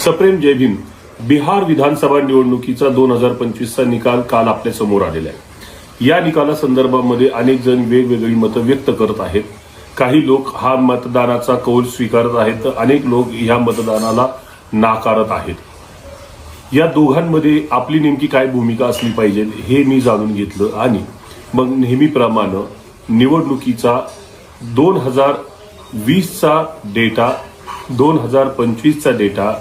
सप्रेम जय भीम बिहार विधानसभा निवडणुकीचा दोन हजार पंचवीसचा निकाल काल आपल्यासमोर आलेला आहे. या निकालासंदर्भामध्ये अनेक जण वेगवेगळी मतं व्यक्त करत आहेत. काही लोक हा मतदानाचा कौल स्वीकारत आहेत तर अनेक लोक ह्या मतदानाला नाकारत आहेत. या दोघांमध्ये आपली नेमकी काय भूमिका असली पाहिजे हे मी जाणून घेतलं आणि मग नेहमीप्रमाणे निवडणुकीचा दोन हजार वीसचा डेटा दोन हजार पंचवीसचा डेटा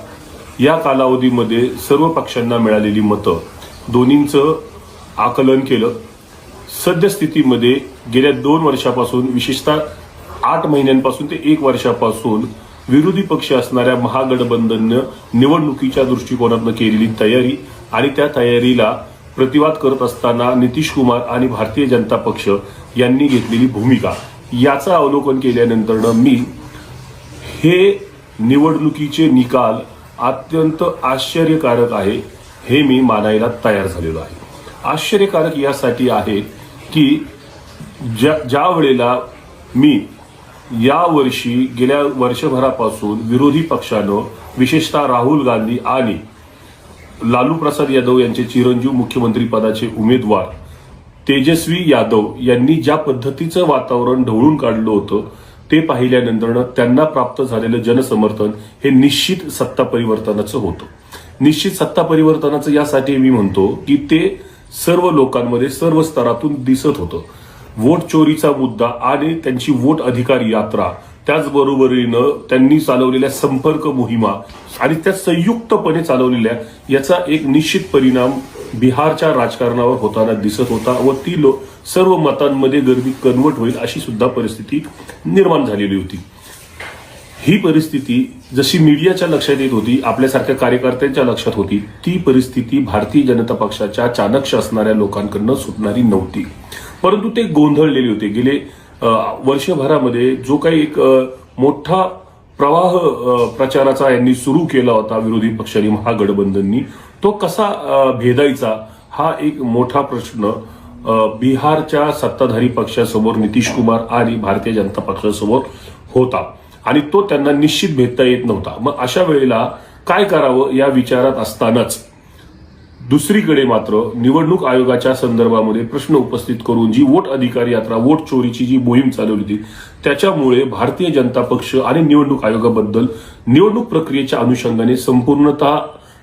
या कालावधीमध्ये सर्व पक्षांना मिळालेली मतं दोन्हींचं आकलन केलं. सद्यस्थितीमध्ये गेल्या दोन वर्षापासून विशेषतः आठ महिन्यांपासून ते एक वर्षापासून विरोधी पक्ष असणाऱ्या महागठबंधननं निवडणुकीच्या दृष्टिकोनातनं केलेली तयारी आणि त्या तयारीला प्रतिवाद करत असताना नितीश कुमार आणि भारतीय जनता पक्ष यांनी घेतलेली भूमिका. याचं अवलोकन केल्यानंतरनं मी हे निवडणुकीचे निकाल अत्यंत आश्चर्यकारक आहे हे मी मानायला तयार झालेलो आहे. आश्चर्यकारक यासाठी आहे की ज्या ज्या वेळेला मी या वर्षी गेल्या वर्षभरापासून विरोधी पक्षानं विशेषतः राहुल गांधी आणि लालू प्रसाद यादव यांचे चिरंजीव मुख्यमंत्रीपदाचे उमेदवार तेजस्वी यादव यांनी ज्या पद्धतीचं वातावरण ढवळून काढलं होतं ते पाहिल्यानंतर त्यांना प्राप्त झालेलं जनसमर्थन हे निश्चित सत्ता परिवर्तनाचं होतं. निश्चित सत्ता परिवर्तनाचं यासाठी मी म्हणतो की ते सर्व लोकांमध्ये सर्व स्तरातून दिसत होतं. वोट चोरीचा मुद्दा आणि त्यांची वोट अधिकार यात्रा त्याचबरोबरीनं त्यांनी चालवलेल्या संपर्क मोहिमा आणि त्या संयुक्तपणे चालवलेल्या याचा एक निश्चित परिणाम बिहारच्या राजकारणावर होताना दिसत होता व ती लो सर्व मतांमध्ये गर्दी कन्वर्ट होईल अशी सुद्धा परिस्थिती निर्माण झालेली होती. ही परिस्थिती जशी मीडियाच्या लक्षात येत होती आपल्यासारख्या कार्यकर्त्यांच्या लक्षात होती ती परिस्थिती भारतीय जनता पक्षाच्या चाणक्य असणाऱ्या लोकांकडनं सुटणारी नव्हती. परंतु ते गोंधळलेले होते. गेले वर्षभरामध्ये जो काही एक मोठा प्रवाह प्रचाराचा यांनी सुरू केला होता विरोधी पक्षांनी महागठबंधननी तो कसा भेदायचा हा एक मोठा प्रश्न बिहारच्या सत्ताधारी पक्षासमोर नितीश कुमार आणि भारतीय जनता पक्षासमोर होता. आणि तो त्यांना निश्चित भेदता येत नव्हता. मग अशा वेळेला काय करावं या विचारात असतानाच दुसरीकडे मात्र निवडणूक आयोगाच्या संदर्भामध्ये प्रश्न उपस्थित करून जी वोट अधिकार यात्रा वोट चोरीची जी मोहीम चालवली होती त्याच्यामुळे भारतीय जनता पक्ष आणि निवडणूक आयोगाबद्दल निवडणूक प्रक्रियेच्या अनुषंगाने संपूर्णतः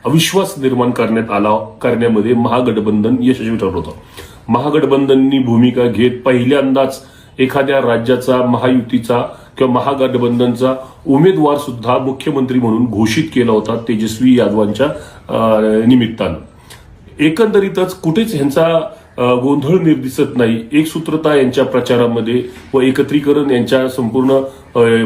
अविश्वास निर्माण करण्यात आला करण्यामध्ये महागठबंधन यशस्वी ठरलं होतं. महागठबंधननी भूमिका घेत पहिल्यांदाच एखाद्या राज्याचा महायुतीचा किंवा महागठबंधनचा उमेदवार सुद्धा मुख्यमंत्री म्हणून घोषित केला होता तेजस्वी यादवांच्या अं, निमित्तानं. एकंदरीतच कुठेच ह्यांचा गोंधळ निर् दिसत नाही एकसूत्रता यांच्या प्रचारामध्ये व एकत्रीकरण यांच्या संपूर्ण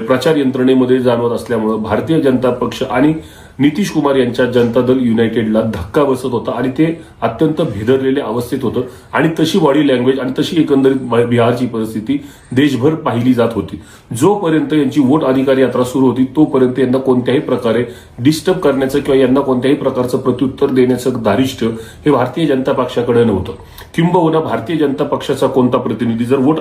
प्रचार यंत्रणेमध्ये जाणवत असल्यामुळं भारतीय जनता पक्ष आणि नितीश कुमार यांच्या जनता दल युनायटेडला धक्का बसत होता आणि ते अत्यंत भेदरलेले अवस्थेत होतं. आणि तशी बॉडी लँग्वेज आणि तशी एकंदरीत बिहारची परिस्थिती देशभर पाहिली जात होती. जोपर्यंत यांची वोट अधिकार यात्रा सुरू होती तोपर्यंत यांना कोणत्याही प्रकारे डिस्टर्ब करण्याचं किंवा यांना कोणत्याही प्रकारचं प्रत्युत्तर देण्याचं धारिष्ट हे भारतीय जनता पक्षाकडे नव्हतं. किंबहुना भारतीय जनता पक्षाचा कोणता प्रतिनिधी जर वोट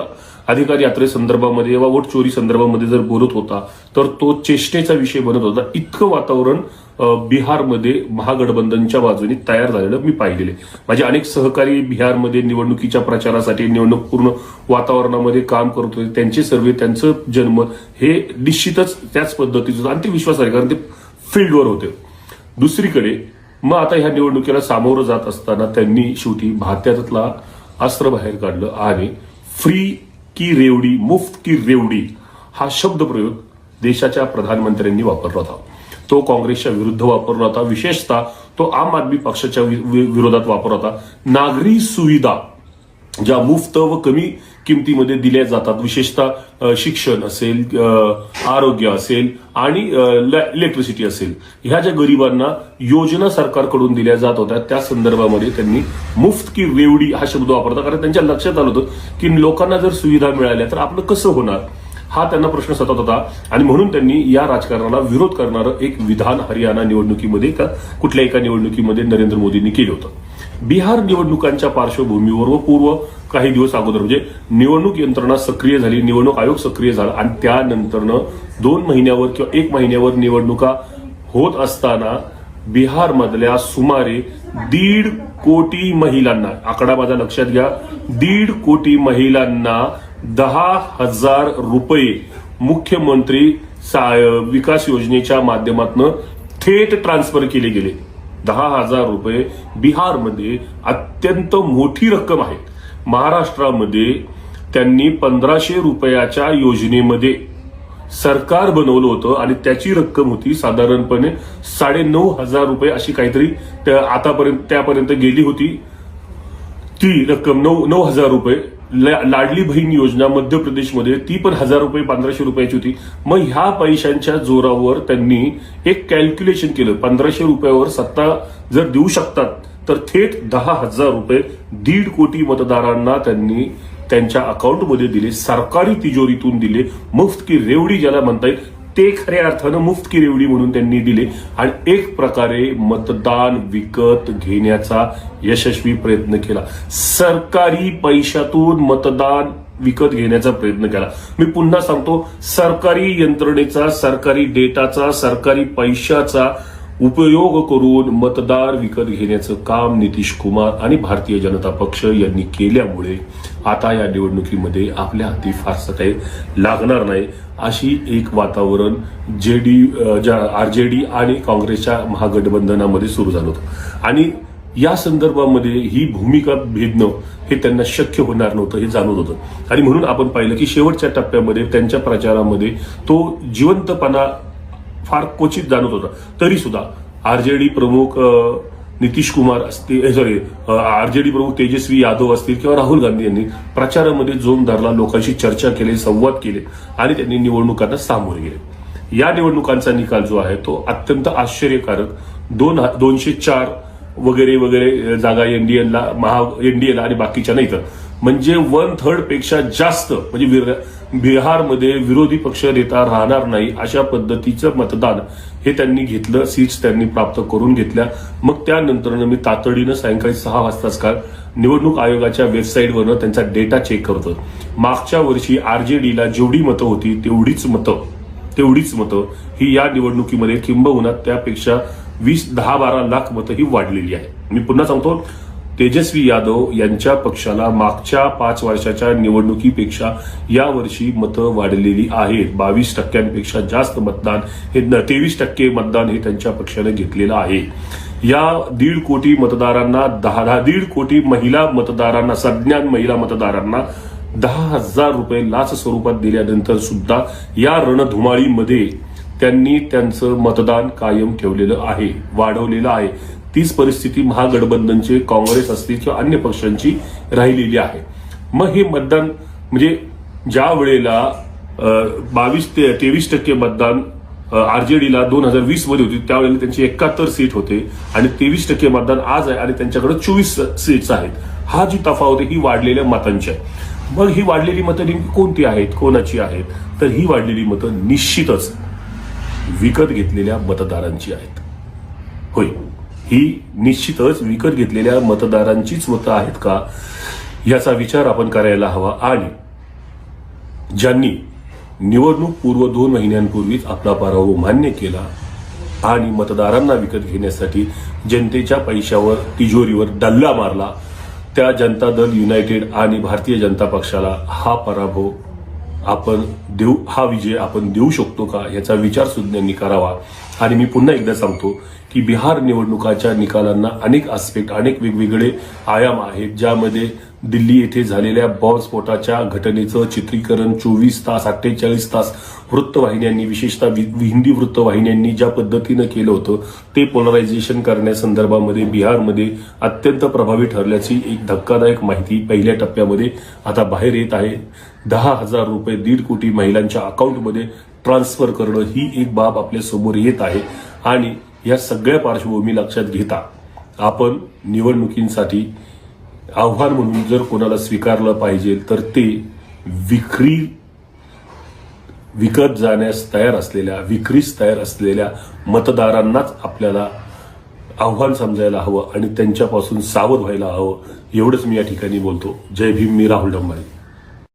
अधिकार यात्रेसंदर्भामध्ये वा वोट चोरी संदर्भामध्ये जर बोलत होता तर तो चेष्टेचा विषय बनत होता. इतकं वातावरण बिहारमध्ये महागठबंधनच्या बाजूने तयार झालेलं मी पाहिलेले माझे अनेक सहकारी बिहारमध्ये निवडणुकीच्या प्रचारासाठी निवडणूक पूर्ण वातावरणामध्ये काम करत होते. त्यांचे सर्वे त्यांचं जन्म हे निश्चितच त्याच पद्धतीचं होतं. आणि ते विश्वास आहे कारण ते फील्डवर होते. दुसरीकडे मग आता ह्या निवडणुकीला सामोरं जात असताना त्यांनी शेवटी भात्यातला अस्त्र बाहेर काढलं आणि फ्री की रेवडी मुफ्त की रेवडी हा शब्द प्रयोग देशाच्या प्रधानमंत्र्यांनी वापरला होता. तो काँग्रेसच्या विरुद्ध वापरला होता. विशेषतः तो आम आदमी पक्षाच्या वि- वि- विरोधात वापरला होता. नागरी सुविधा ज्या मुफ्त व कमी किमतीमध्ये दिल्या जातात विशेषतः शिक्षण असेल आरोग्य असेल आणि इलेक्ट्रिसिटी असेल ह्या ज्या गरिबांना योजना सरकारकडून दिल्या जात होत्या त्या संदर्भामध्ये त्यांनी मुफ्त की रेवडी हा शब्द वापरता. कारण त्यांच्या लक्षात आलं होतं की लोकांना जर सुविधा मिळाल्या तर आपलं कसं होणार? हा त्यांना प्रश्न सतत होता. आणि म्हणून त्यांनी या राजकारणाला विरोध करणारं एक विधान हरियाणा निवडणुकीमध्ये का कुठल्या एका निवडणुकीमध्ये नरेंद्र मोदींनी केलं होतं. बिहार निवडणुकांच्या पार्श्वभूमीवर व पूर्व काही दिवस अगोदर म्हणजे निवडणूक यंत्रणा सक्रिय झाली निवडणूक आयोग सक्रिय झाला आणि त्यानंतरनं दोन महिन्यावर किंवा एक महिन्यावर निवडणुका होत असताना बिहारमधल्या सुमारे दीड कोटी महिलांना आकडा माझा लक्षात घ्या दीड कोटी महिलांना दहा हजार रुपये मुख्यमंत्री सा- विकास योजनेच्या माध्यमातून थेट ट्रान्सफर केले गेले. दहा हजार रुपये बिहारमध्ये अत्यंत मोठी रक्कम आहे. महाराष्ट्रामध्ये त्यांनी पंधराशे रुपयाच्या योजनेमध्ये सरकार बनवलं होतं आणि त्याची रक्कम होती साधारणपणे साडे नऊ हजार रुपये अशी काहीतरी त्या- आतापर्यंत त्यापर्यंत गेली होती. ती रक्कम नऊ नऊ हजार रुपये. लाडली बहीण योजना मध्य प्रदेशमध्ये ती पण हजार रुपये पंधराशे रुपयाची होती. मग ह्या पैशांच्या जोरावर त्यांनी एक कॅल्क्युलेशन केलं. पंधराशे रुपयावर सत्ता जर देऊ शकतात तर थेट दहा हजार रुपये दीड कोटी मतदारांना त्यांनी त्यांच्या अकाउंटमध्ये दिले सरकारी तिजोरीतून दिले. मुफ्त की रेवडी ज्याला म्हणता येईल. ते खऱ्या अर्थानं मुफ्त की रेवडी म्हणून त्यांनी दिले. आणि एक प्रकारे मतदान विकत घेण्याचा यशस्वी प्रयत्न केला. सरकारी पैशातून मतदान विकत घेण्याचा प्रयत्न केला. मी पुन्हा सांगतो सरकारी यंत्रणेचा सरकारी डेटाचा सरकारी पैशाचा उपयोग करून मतदार विकत घेण्याचं काम नितीश कुमार आणि भारतीय जनता पक्ष यांनी केल्यामुळे आता या निवडणुकीमध्ये आपल्या हाती फारसं काही लागणार नाही अशी एक वातावरण जे जेडी आरजेडी आणि काँग्रेसच्या महागठबंधनामध्ये सुरू झालं होतं. आणि या संदर्भामध्ये ही भूमिका भेदणं हे त्यांना शक्य होणार नव्हतं हे जाणवत होतं. आणि म्हणून आपण पाहिलं की शेवटच्या टप्प्यामध्ये त्यांच्या प्रचारामध्ये तो जिवंतपणा फार क्वचित जाणवत होता. तरी सुद्धा आरजेडी प्रमुख नितीश कुमार असतील सॉरी आरजेडी प्रमुख तेजस्वी यादव असतील किंवा राहुल गांधी यांनी प्रचारामध्ये जोम धरला लोकांशी चर्चा केली संवाद केले आणि त्यांनी निवडणुकांना सामोरे गेले. या निवडणुकांचा निकाल जो आहे तो अत्यंत आश्चर्यकारक. दोन दोनशे चार वगैरे वगैरे जागा एनडीएला महा एनडीएला आणि बाकीच्या नाही तर. म्हणजे वन थर्डपेक्षा जास्त म्हणजे बिहारमध्ये विरोधी पक्ष नेता राहणार नाही अशा पद्धतीचं मतदान हे त्यांनी घेतलं सीट्स त्यांनी प्राप्त करून घेतल्या. मग त्यानंतर मी तातडीनं सायंकाळी सहा वाजताच काल निवडणूक आयोगाच्या वेबसाईटवरनं त्यांचा डेटा चेक करतो मागच्या वर्षी आरजेडीला जेवढी मतं होती तेवढीच मतं तेवढीच मतं ही या निवडणुकीमध्ये किंबहुना त्यापेक्षा वीस दहा बारा लाख मतं ही वाढलेली आहे. मी पुन्हा सांगतो तेजस्वी यादव यांच्या पक्षाला मागच्या पाच वर्षाच्या निवडणुकीपेक्षा यावर्षी मतं वाढलेली आहेत. बावीस टक्क्यांपेक्षा जास्त मतदान हे तेवीस टक्के मतदान हे त्यांच्या पक्षाने घेतलेलं आहे. या दीड कोटी मतदारांना दहा दहा दीड कोटी महिला मतदारांना सज्ञान महिला मतदारांना दहा हजार रुपये लाच स्वरूपात दिल्यानंतर सुद्धा या रणधुमाळीमध्ये त्यांनी त्यांचं मतदान कायम ठेवलेलं आहे वाढवलेलं आहे. तीच परिस्थिती महागठबंधनचे काँग्रेस असतील किंवा अन्य पक्षांची राहिलेली आहे. मग हे मतदान म्हणजे ज्या वेळेला बावीस ते तेवीस टक्के मतदान आरजेडीला दोन हजार वीसमध्ये होती त्यावेळेला त्यांची एकाहत्तर सीट होते आणि तेवीस टक्के मतदान आज आहे आणि त्यांच्याकडे चोवीस सीट्स आहेत. हा जी तफावत ही वाढलेल्या मतांची आहे. मग ही वाढलेली मतं नेमकी कोणती आहेत? कोणाची आहेत? तर ही वाढलेली मतं निश्चितच विकत घेतलेल्या मतदारांची आहेत. होय ही निश्चितच विकत घेतलेल्या मतदारांचीच मतं आहेत का? याचा विचार आपण करायला हवा आणि ज्यांनी निवडणूक पूर्व दोन महिन्यांपूर्वीच आपला पराभव मान्य केला आणि मतदारांना विकत घेण्यासाठी जनतेच्या पैशावर तिजोरीवर डल्ला मारला त्या जनता दल युनायटेड आणि भारतीय जनता पक्षाला हा पराभव आपण देऊ हा विजय आपण देऊ शकतो का? याचा विचार सुज्ञांनी करावा. आणि मी पुन्हा एकदा सांगतो की बिहार निवडणुकाच्या निकालांना अनेक आस्पेक्ट अनेक वेगवेगळे आयाम आहेत ज्यामध्ये दिल्ली येथे झालेल्या बॉम्बस्फोटाच्या घटनेचं चित्रीकरण चोवीस तास अठ्ठेचाळीस तास वृत्तवाहिन्यांनी विशेषतः हिंदी वृत्तवाहिन्यांनी ज्या पद्धतीनं केलं होतं ते पोलरायझेशन करण्यासंदर्भामध्ये बिहारमध्ये अत्यंत प्रभावी ठरल्याची एक धक्कादायक माहिती पहिल्या टप्प्यामध्ये आता बाहेर येत आहे. दहा हजार रुपये दीड कोटी महिलांच्या अकाउंटमध्ये ट्रान्सफर करणं ही एक बाब आपल्यासमोर येत आहे आणि या सगळ्या पार्श्वभूमी लक्षात घेता आपण निवडणुकींसाठी आव्हान म्हणून जर कोणाला स्वीकारलं पाहिजे तर ते विक्री विकत जाण्यास तयार असलेल्या विक्रीस तयार असलेल्या मतदारांनाच आपल्याला आव्हान समजायला हवं आणि त्यांच्यापासून सावध व्हायला हवं. एवढंच मी या ठिकाणी बोलतो. जय भीम मी राहुल डंबारी.